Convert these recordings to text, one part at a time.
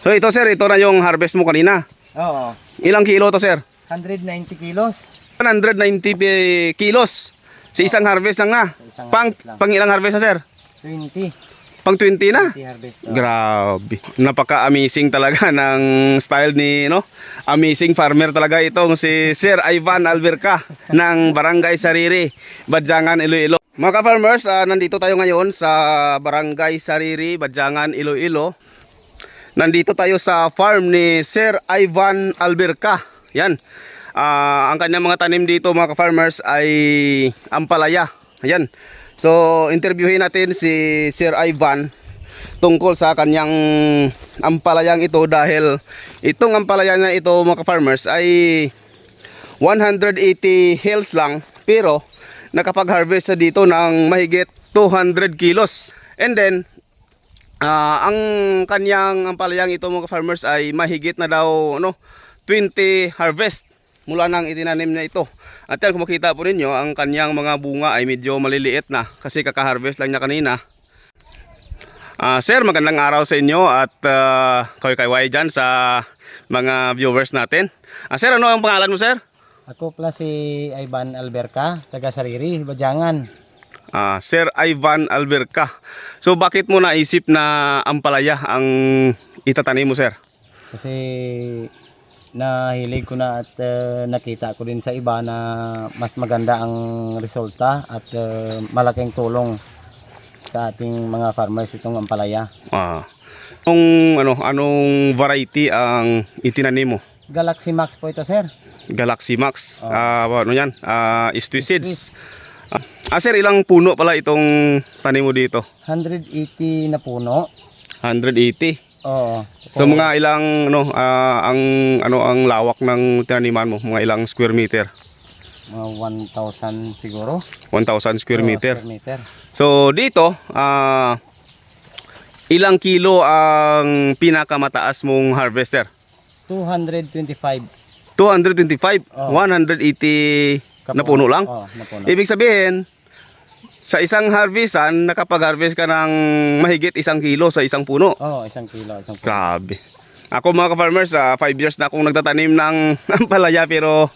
So ito sir, ito na yung harvest mo kanina. Oo. Ilang kilo to sir? 190 kilos. 190 pi- kilos. Sa isang harvest lang na. Sa isang Pang, harvest lang. pang ilang harvest na sir? 20. Pang 20 na. 20 harvest. oo. Grabe. Napaka-amazing talaga ng style ni, no? Amazing farmer talaga itong si Sir Ivan Alberca ng Barangay Sariri, Badjangan, Iloilo. Mga ka-farmers, ah, nandito tayo ngayon sa Barangay Sariri, Badjangan, Iloilo. Nandito tayo sa farm ni Sir Ivan Alberca. Yan. Ah, ang kanyang mga tanim dito mga ka-farmers ay ampalaya. Ayan. So, interviewin natin si Sir Ivan tungkol sa kanyang ampalayang ito dahil itong ampalaya na ito mga ka-farmers ay 180 hills lang pero nakapag-harvest sa dito ng mahigit 200 kilos. And then, ah, ang kanyang ampalayang ito mga ka-farmers ay mahigit na daw ano, 20 harvest mula nang itinanim na ito. At yan, kung makita po ninyo, ang kanyang mga bunga ay medyo maliliit na kasi kaka-harvest lang niya kanina. Ah, sir, magandang araw sa inyo at uh, kayo kayway dyan sa mga viewers natin. Ah, sir, ano ang pangalan mo, sir? Ako pala si Ivan Alberca, taga Sariri, Bajangan. Ah, Sir Ivan Alberca. So, bakit mo naisip na ampalaya ang itatanim mo, sir? Kasi nahilig ko na at eh, nakita ko din sa iba na mas maganda ang resulta at eh, malaking tulong sa ating mga farmers itong ampalaya. Ah. Anong, ano, anong variety ang itinanim mo? Galaxy Max po ito sir. Galaxy Max. Oh. Ah, ano yan? Ah, Istwi. Seeds. Ah, sir, ilang puno pala itong tanim mo dito? 180 na puno. 180. Oo. So mga ilang ano ah, ang ano ang lawak ng tinaniman mo? Mga ilang square meter? Mga 1,000 siguro. 1,000 square Oo, meter. Square meter. So dito, ah ilang kilo ang pinakamataas mong harvester? 225 225, Oo. 180 na puno lang. Oo, na puno. Ibig sabihin, sa isang harvestan, nakapag-harvest ka ng mahigit isang kilo sa isang puno. Oo, isang kilo, isang puno. Grabe. Ako mga ka-farmers, 5 years na akong nagtatanim ng, ng palaya pero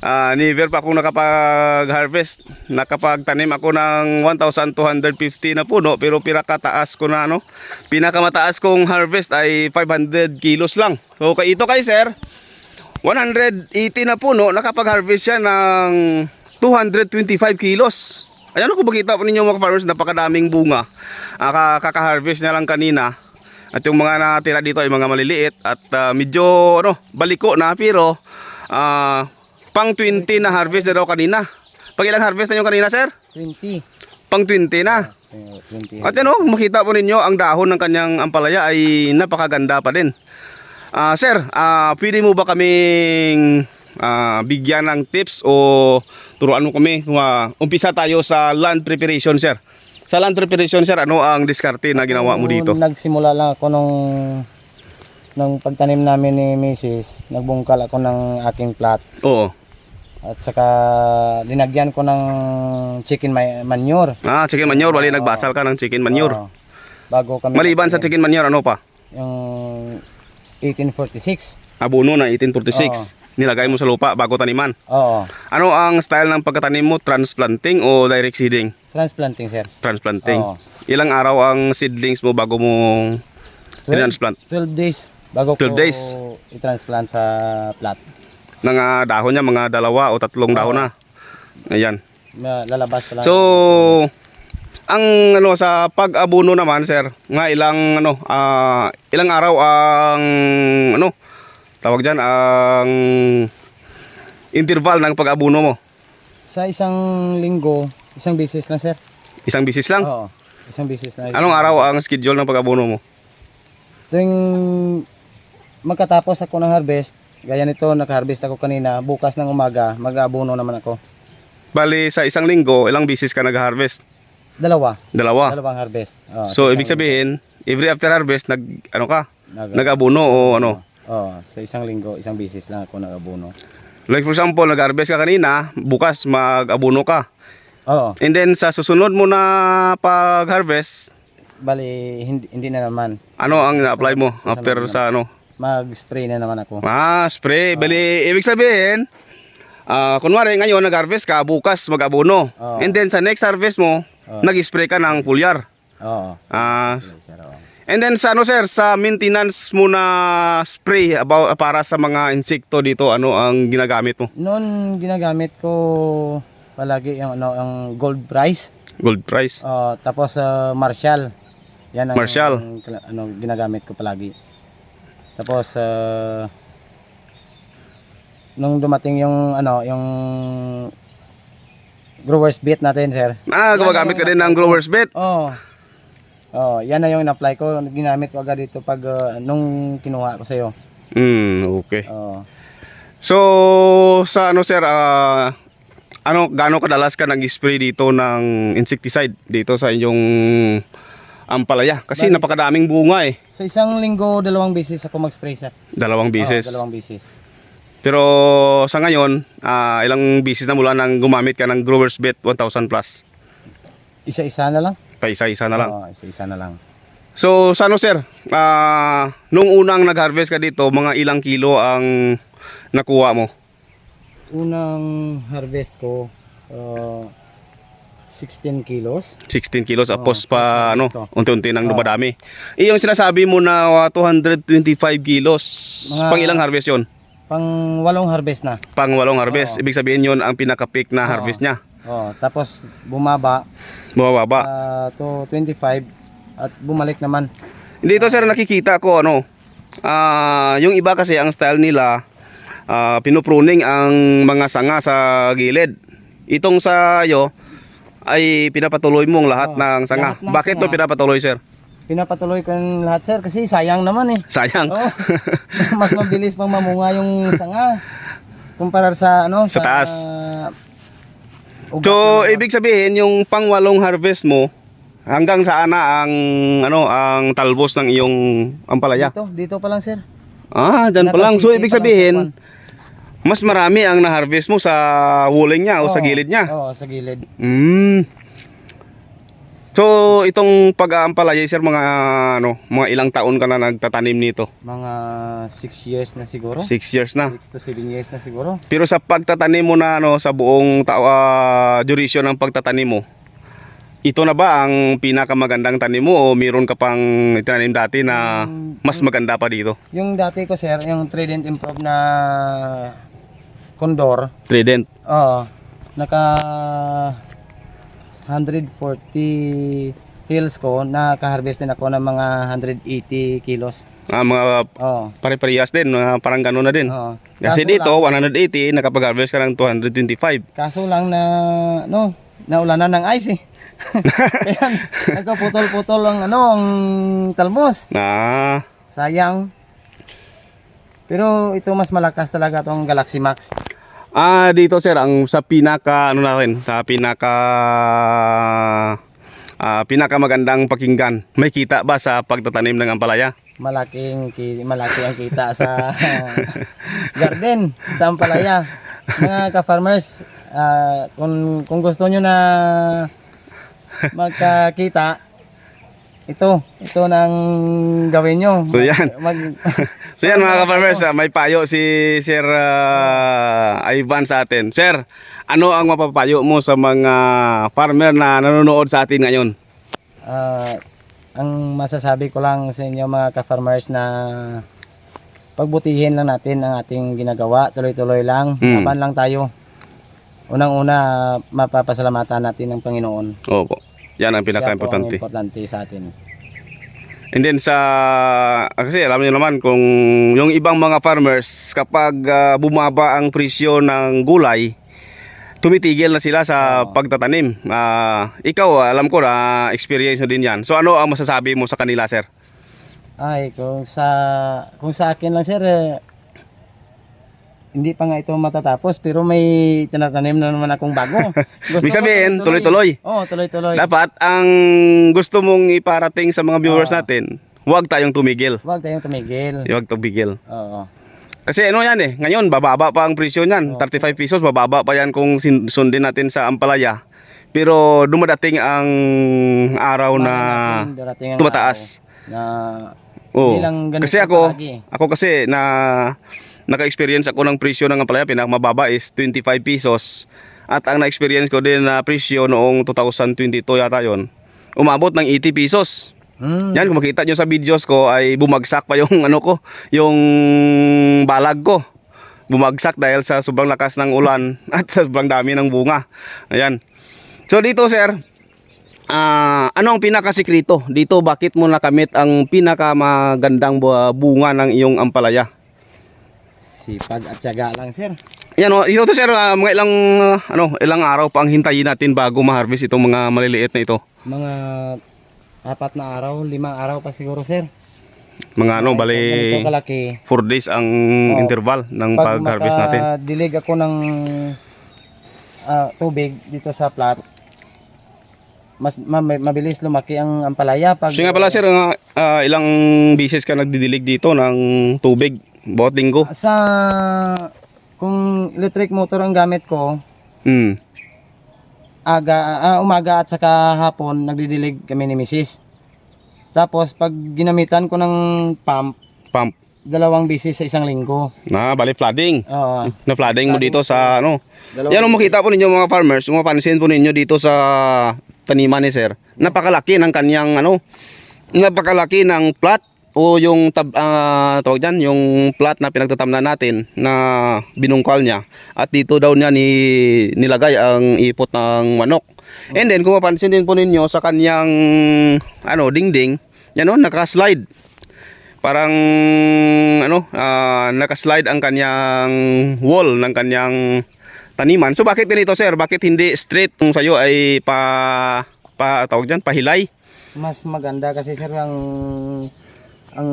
ah, never pa akong nakapag-harvest. Nakapagtanim ako ng 1,250 na puno pero pinakataas ko na ano, pinakamataas kong harvest ay 500 kilos lang. So ito kay sir, 180 na puno, nakapag-harvest siya ng 225 kilos. Ayan kung makita po ninyo mga farmers, napakadaming bunga. Ka- kaka-harvest na lang kanina. At yung mga natira dito ay mga maliliit at ah, medyo ano, baliko na pero ah, pang 20 na harvest na daw kanina. Pag ilang harvest na yung kanina, sir? 20. Pang 20 na. Eh, 20. At ano, makita po ninyo ang dahon ng kanyang ampalaya ay napakaganda pa din. Ah, sir, ah, pwede mo ba kaming ah, bigyan ng tips o turuan mo kami? Uh, umpisa tayo sa land preparation, sir. Sa land preparation, sir, ano ang diskarte na ginawa mo dito? Nagsimula lang ako nung nung pagtanim namin ni Mrs. Nagbungkal ako ng aking plot Oo. at saka dinagyan ko ng chicken ma- manure. Ah, chicken manure. Bali, nagbasal ka ng chicken manure. Oo. bago kami Maliban sa nagtanim. chicken manure, ano pa? yung 1846. Abono na 1846. Nilagay mo sa lupa bago taniman. Oo. Ano ang style ng pagkatanim mo? Transplanting o direct seeding? Transplanting sir. Transplanting. Oo. Ilang araw ang seedlings mo bago mo 12, transplant? 12 days bago 12 ko days. I-transplant sa plot. Mga dahon niya, mga dalawa o tatlong dahon na. Ayan. Lalabas pa lang. So, ang ano sa pag-abono naman, sir, nga ilang ano, ah, ilang araw ang ano, tawag diyan ang interval ng pag-abono mo. sa isang linggo, isang beses lang sir. Isang bisis lang. Oo. Isang beses lang. Anong araw ang schedule ng pag-abono mo? Tuwing magkatapos ako ng harvest, gaya nito, nag-harvest ako kanina, bukas ng umaga, mag-aabono naman ako. Bali sa isang linggo, ilang bisis ka nag-harvest? Dalawa. Dalawa. Dalawang harvest. Oo, So ibig sabihin, every after harvest nag ano ka? Nag- Nag-abono o ano? Oo, sa isang linggo, isang beses lang ako nag-abono. Like for example, nag-harvest ka kanina, bukas mag-abono ka. Oo. And then sa susunod mo na pag-harvest, bali hindi, hindi na naman. Ano ang na-apply mo Sa- after sa ano? Mag-spray na naman ako. Ah, spray. Bali, ibig sabihin, ah, kunwari ngayon nag-harvest ka, bukas mag-abono. Oo. And then sa next harvest mo, Oo. nag-spray ka ng foliar. Oo. Ah, Yes, sir, oo. and then sa ano sir, sa maintenance mo na spray about para sa mga insekto dito, ano ang ginagamit mo? Noon ginagamit ko palagi yung ano ang gold price. Gold price. Oh, tapos uh, Marshall. Yan ang Marshall. ang ano ginagamit ko palagi. Tapos uh, nung dumating yung ano yung growers bait natin, sir. Ah, Yan gumagamit ka din ng grower's bait. Oh. Oh, yan na yung in-apply ko. Ginamit ko agad dito pag uh, nung kinuha ko sa iyo. Hmm, okay. Oh. So, sa ano sir, ah, ano, gaano kadalas ka nag-spray dito ng insecticide dito sa inyong ampalaya? Kasi Balis. napakadaming bunga eh. Sa isang linggo, dalawang beses ako mag-spray, sir. Dalawang bisis. Oo, dalawang beses. Pero sa ngayon, ah, ilang bisis na mula nang gumamit ka ng Growers Bet 1000 plus? Isa-isa na lang. Paisa-isa na lang. Oo, isa-isa na lang. So, sa ano sir, ah, nung unang nag-harvest ka dito, mga ilang kilo ang nakuha mo? Unang harvest ko, uh, 16 kilos. 16 kilos, Oo, apos pa, ano, unti-unti nang dumadami. Iyong sinasabi mo na ah, 225 kilos, Mga- pang ilang harvest yon? Pang walong harvest na. Pang walong harvest. Oo. Ibig sabihin yon ang pinaka-peak na Oo. harvest niya. Oh, tapos bumaba Bumababa. uh, to 25 at bumalik naman. Dito sir nakikita ko ano, ah yung iba kasi ang style nila ah pinupruning ang mga sanga sa gilid. Itong sa iyo ay pinapatuloy mong lahat Oo, ng sanga. lahat ng Bakit to sanga. pinapatuloy sir? Pinapatuloy ko yung lahat, sir, kasi sayang naman eh. Sayang. Oh, mas mabilis pang mamunga yung sanga kumpara sa ano Sa taas. ugat So, ng- ibig sabihin yung pangwalong harvest mo hanggang saan na ang ano ang talbos ng iyong ampalaya? Dito, dito pa lang, sir. Ah, dyan pa lang. So, ibig sabihin, sa mas marami ang na-harvest mo sa wuling niya o sa gilid niya. Oo, sa gilid. Mm. So, itong pag-aampalaya, sir, mga ano, mga ilang taon ka na nagtatanim nito? Mga 6 years na siguro. Six years na. 6 to 7 years na siguro. Pero sa pagtatanim mo na ano, sa buong ta- ah, duration ng pagtatanim mo, ito na ba ang pinakamagandang tanim mo o meron ka pang itinanim dati na Yung- mas maganda pa dito? Yung dati ko, sir, yung Trident Improve na Condor, Trident. oo, naka 140 hills ko, naka-harvest din ako ng mga 180 kilos. Ah, mga Oo. pare-parehas din, mga parang gano'n na din. Oo. Kasi Kaso dito, lang- 180, nakapag-harvest ka ng 225. Kaso lang na no, naulanan ng ice eh. Kaya nagkaputol-putol ang ano, ang talbos. Ah, Sayang. Pero ito mas malakas talaga tong Galaxy Max. Ah, dito sir, ang sa pinaka ano natin, sa pinaka ah, pinaka magandang pakinggan. May kita ba sa pagtatanim ng ampalaya? Malaking ki- malaki ang kita sa garden, sa Ampalaya. Mga ka-farmers, ah, kung kung gusto nyo na magkakita, ito, ito nang gawin nyo. So, yan. Mag, So yan mga ka-farmers, ah, may payo si Sir ah, Ivan sa atin. Sir, ano ang mapapayo mo sa mga farmer na nanonood sa atin ngayon? Ah, ang masasabi ko lang sa inyo mga ka-farmers na pagbutihin lang natin ang ating ginagawa, tuloy-tuloy lang, Mm. laban lang tayo. Unang-una, mapapasalamatan natin ng Panginoon. Opo. Yan ang Siya po ang pinaka-importante. importante sa atin. And then sa ah, kasi alam niyo naman kung yung ibang mga farmers kapag ah, bumaba ang presyo ng gulay tumitigil na sila sa Oo. pagtatanim. Ah, ikaw alam ko na experience mo din 'yan. So ano ang masasabi mo sa kanila, sir? Ay, kung sa kung sa akin lang sir, eh, hindi pa nga ito matatapos pero may tinatanim na naman akong bago. Gusto Ibig sabihin, tuloy-tuloy. Oo, tuloy-tuloy. Dapat ang gusto mong iparating sa mga viewers Oo. natin, huwag tayong tumigil. Huwag tayong tumigil. Huwag tumigil. Oo. Kasi ano yan eh, ngayon bababa pa ang presyo niyan, 35 pesos, bababa pa yan kung sin- sundin natin sa Ampalaya. Pero dumadating ang araw na darating ang tumataas. araw na Oo. Hindi lang ganito Kasi ako, palagi. ako kasi na naka-experience ako ng presyo ng ampalaya pinakamababa is 25 pesos. At ang na-experience ko din na presyo noong 2022 yata yon umabot ng 80 pesos. Hmm. Yan, kung makita nyo sa videos ko ay bumagsak pa yung ano ko, yung balag ko. Bumagsak dahil sa sobrang lakas ng ulan at sobrang dami ng bunga. Ayan. So dito sir, ah ano ang pinakasikreto? Dito bakit mo nakamit ang pinakamagandang bu- bunga ng iyong ampalaya? Sipag at tiyaga lang, sir. Yan o, ito to sir, ah, mga ilang ah, ano, ilang araw pa ang hintayin natin bago ma-harvest itong mga maliliit na ito. Mga apat na araw, limang araw pa siguro, sir. Mga ano, bali kalaki. 4 days ang Oh. interval ng Pag pag-harvest natin. makadilig ako ng ah, tubig dito sa plat, mas ma- mabilis lumaki ang ampalaya pag So nga pala sir, ah, ah, ilang bisis ka nagdidilig dito ng tubig bawat linggo? sa kung electric motor ang gamit ko, Hmm. aga ah, umaga at saka hapon nagdidilig kami ni Mrs. Tapos pag ginamitan ko ng pump, Pump. dalawang bisis sa isang linggo. Na, bali flooding. Oo. Na flooding mo dito sa ano. dalawang Yan ang makita po ninyo mga farmers, kung mapansin po ninyo dito sa taniman ni sir. Napakalaki ng kanyang ano, napakalaki ng plat o yung tab, ah, tawag dyan, yung plat na pinagtatamnan natin na binungkal niya. At dito daw niya ni, nilagay ang ipot ng manok. And then kung mapansin din po ninyo sa kanyang ano, dingding, yan o, nakaslide. Parang ano, ah, nakaslide ang kanyang wall ng kanyang taniman. So bakit ganito sir? Bakit hindi straight kung sa'yo ay pa, pa tawag dyan, pahilay? mas maganda kasi sir ang ang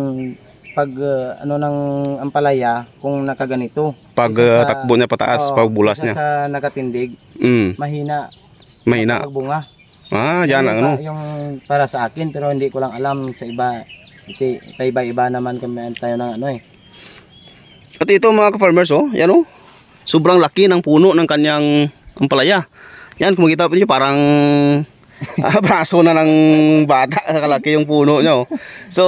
pag uh, ano ng ampalaya kung nakaganito. Pag ah, sa- takbo niya pataas, Oo, pag bulas niya. sa nakatindig, Mm, mahina mahina. pagbunga. Ah, yan ang ano. Yung para sa akin pero hindi ko lang alam sa iba. Iti, iba-iba naman kami tayo ng ano eh. At ito mga ka-farmers, oh, yan oh. Sobrang laki ng puno ng kanyang ampalaya. Yan, kung makita po niyo, parang ah, braso na ng bata, kalaki yung puno niya. Oh. So,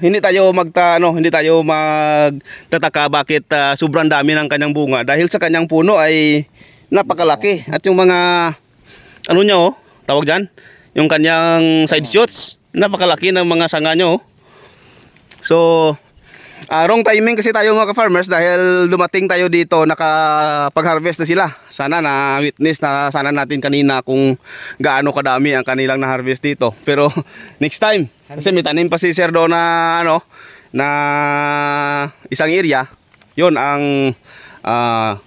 hindi tayo magta ano, hindi tayo magtataka bakit ah, sobrang dami ng kanyang bunga dahil sa kanyang puno ay napakalaki at yung mga ano niya oh, tawag diyan, yung kanyang side shoots, napakalaki ng mga sanga niya oh. So, Ah, wrong timing kasi tayo mga ka-farmers dahil dumating tayo dito nakapag-harvest na sila. Sana na witness na sana natin kanina kung gaano kadami ang kanilang na-harvest dito. Pero next time kasi may tanim pa si Sir doon na ano na isang area. 'Yon ang ah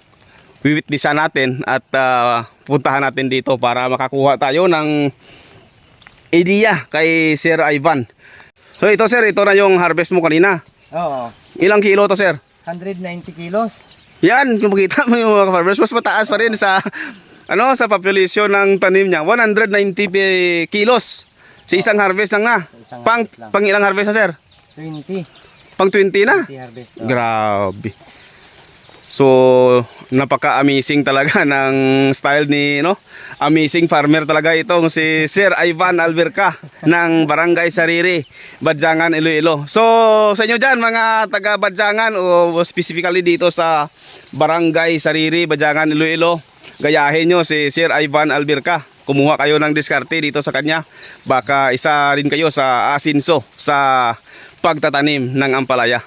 wiwitnessan natin at ah, puntahan natin dito para makakuha tayo ng idea kay Sir Ivan. So ito sir, ito na yung harvest mo kanina. Oo. Ilang kilo to, sir? 190 kilos. Yan, kung makita mo yung mga farmers, mas mataas pa rin sa ano sa population ng tanim niya. 190 pi- kilos sa isang harvest lang na. Sa isang Pang, harvest lang. pang ilang harvest na, sir? 20. Pang 20 na? 20 harvest. oh. Grabe. So, napaka-amazing talaga ng style ni, no? Amazing farmer talaga itong si Sir Ivan Alberca ng Barangay Sariri, Badjangan, Iloilo. So, sa inyo dyan, mga taga Badjangan o specifically dito sa Barangay Sariri, Badjangan, Iloilo, gayahin nyo si Sir Ivan Alberca. Kumuha kayo ng diskarte dito sa kanya. Baka isa rin kayo sa asinso sa pagtatanim ng ampalaya.